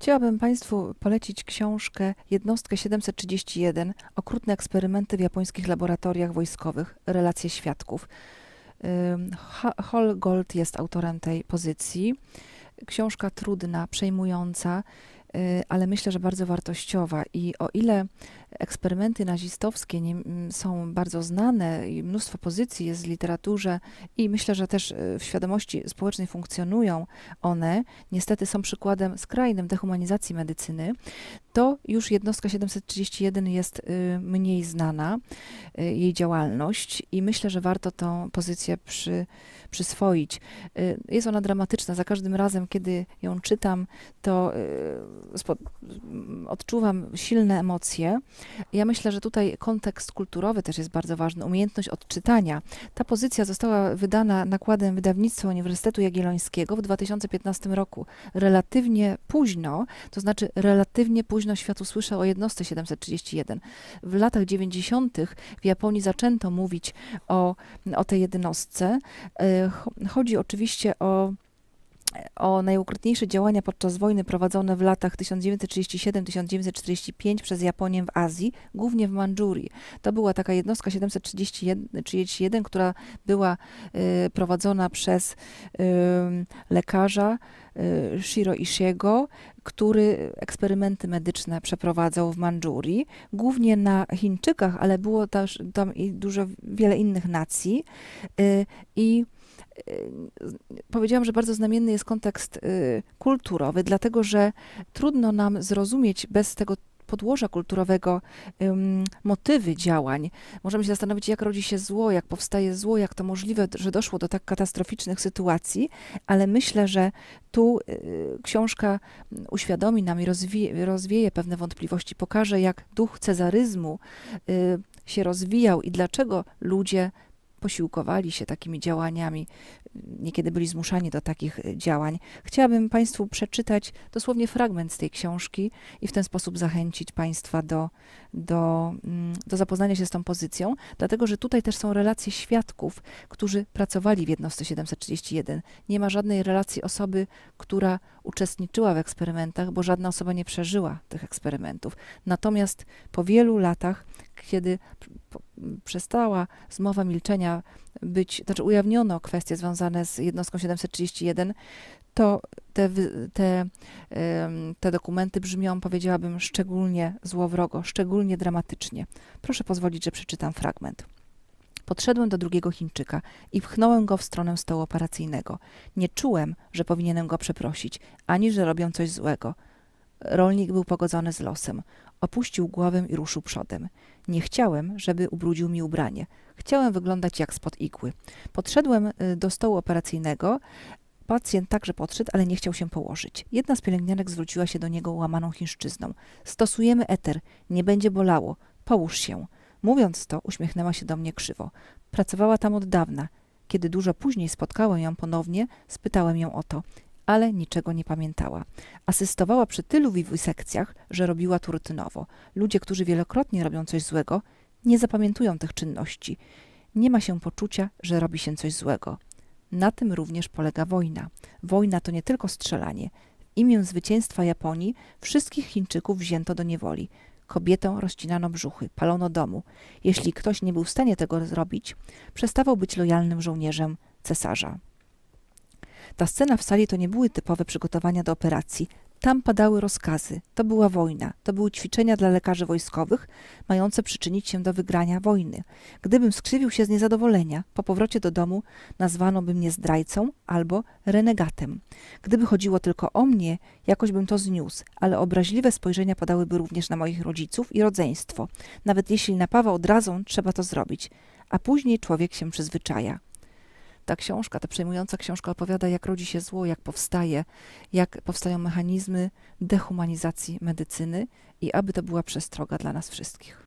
Chciałabym Państwu polecić książkę Jednostkę 731 Okrutne eksperymenty w japońskich laboratoriach wojskowych Relacje świadków. Ym, Ha- Holgold jest autorem tej pozycji. Książka trudna, przejmująca, y, ale myślę, że bardzo wartościowa. I o ile eksperymenty nazistowskie nie, są bardzo znane i mnóstwo pozycji jest w literaturze i myślę, że też y, w świadomości społecznej funkcjonują one, niestety są przykładem skrajnym dehumanizacji medycyny, to już jednostka 731 jest y, mniej znana, y, jej działalność i myślę, że warto tą pozycję przy, przyswoić. Y, Jest ona dramatyczna. Za każdym razem, kiedy ją czytam, to odczuwam silne emocje. Ja myślę, że tutaj kontekst kulturowy też jest bardzo ważny, umiejętność odczytania. Ta pozycja została wydana nakładem wydawnictwa Uniwersytetu Jagiellońskiego w 2015 roku. Relatywnie późno, to znaczy relatywnie późno świat usłyszał o jednostce 731. W latach 90. w Japonii zaczęto mówić o, o tej jednostce. E, cho- Chodzi oczywiście o o najokrutniejsze działania podczas wojny prowadzone w latach 1937-1945 przez Japonię w Azji, głównie w Mandżurii. To była taka jednostka 731, 31, która była y, prowadzona przez y, lekarza y, Shiro Ishiego, który eksperymenty medyczne przeprowadzał w Mandżurii, głównie na Chińczykach, ale było też tam i dużo, wiele innych nacji. Y, I powiedziałam, że bardzo znamienny jest kontekst y, kulturowy, dlatego że trudno nam zrozumieć bez tego podłoża kulturowego ym, motywy działań. Możemy się zastanowić, jak rodzi się zło, jak powstaje zło, jak to możliwe, że doszło do tak katastroficznych sytuacji, ale myślę, że tu y, książka uświadomi nam i rozwie, rozwieje pewne wątpliwości, pokaże, jak duch cezaryzmu y, się rozwijał i dlaczego ludzie posiłkowali się takimi działaniami, niekiedy byli zmuszani do takich działań. Chciałabym Państwu przeczytać dosłownie fragment z tej książki i w ten sposób zachęcić Państwa do, do, mm, do zapoznania się z tą pozycją, dlatego że tutaj też są relacje świadków, którzy pracowali w jednostce 731. Nie ma żadnej relacji osoby, która uczestniczyła w eksperymentach, bo żadna osoba nie przeżyła tych eksperymentów. Natomiast po wielu latach, kiedy przestała zmowa milczenia być, znaczy ujawniono kwestie związane z jednostką 731, to te, te, te dokumenty brzmią, powiedziałabym, szczególnie złowrogo, szczególnie dramatycznie. Proszę pozwolić, że przeczytam fragment. Podszedłem do drugiego Chińczyka i pchnąłem go w stronę stołu operacyjnego. Nie czułem, że powinienem go przeprosić, ani że robią coś złego. Rolnik był pogodzony z losem. Opuścił głowę i ruszył przodem. Nie chciałem, żeby ubrudził mi ubranie. Chciałem wyglądać jak spod igły. Podszedłem y, do stołu operacyjnego. Pacjent także podszedł, ale nie chciał się położyć. Jedna z pielęgniarek zwróciła się do niego łamaną chińszczyzną. Stosujemy eter. Nie będzie bolało. Połóż się. Mówiąc to, uśmiechnęła się do mnie krzywo. Pracowała tam od dawna. Kiedy dużo później spotkałem ją ponownie, spytałem ją o to, ale niczego nie pamiętała. Asystowała przy tylu wiwisekcjach, że robiła to rutynowo. Ludzie, którzy wielokrotnie robią coś złego, nie zapamiętują tych czynności. Nie ma się poczucia, że robi się coś złego. Na tym również polega wojna. Wojna to nie tylko strzelanie. W imię zwycięstwa Japonii wszystkich Chińczyków wzięto do niewoli. Kobietom rozcinano brzuchy, palono domu. Jeśli ktoś nie był w stanie tego zrobić, przestawał być lojalnym żołnierzem cesarza. Ta scena w sali to nie były typowe przygotowania do operacji. Tam padały rozkazy. To była wojna. To były ćwiczenia dla lekarzy wojskowych, mające przyczynić się do wygrania wojny. Gdybym skrzywił się z niezadowolenia, po powrocie do domu nazwano by mnie zdrajcą albo renegatem. Gdyby chodziło tylko o mnie, jakoś bym to zniósł, ale obraźliwe spojrzenia padałyby również na moich rodziców i rodzeństwo. Nawet jeśli napawa odrazą, trzeba to zrobić, a później człowiek się przyzwyczaja ta książka, ta przejmująca książka opowiada, jak rodzi się zło, jak powstaje, jak powstają mechanizmy dehumanizacji medycyny i aby to była przestroga dla nas wszystkich.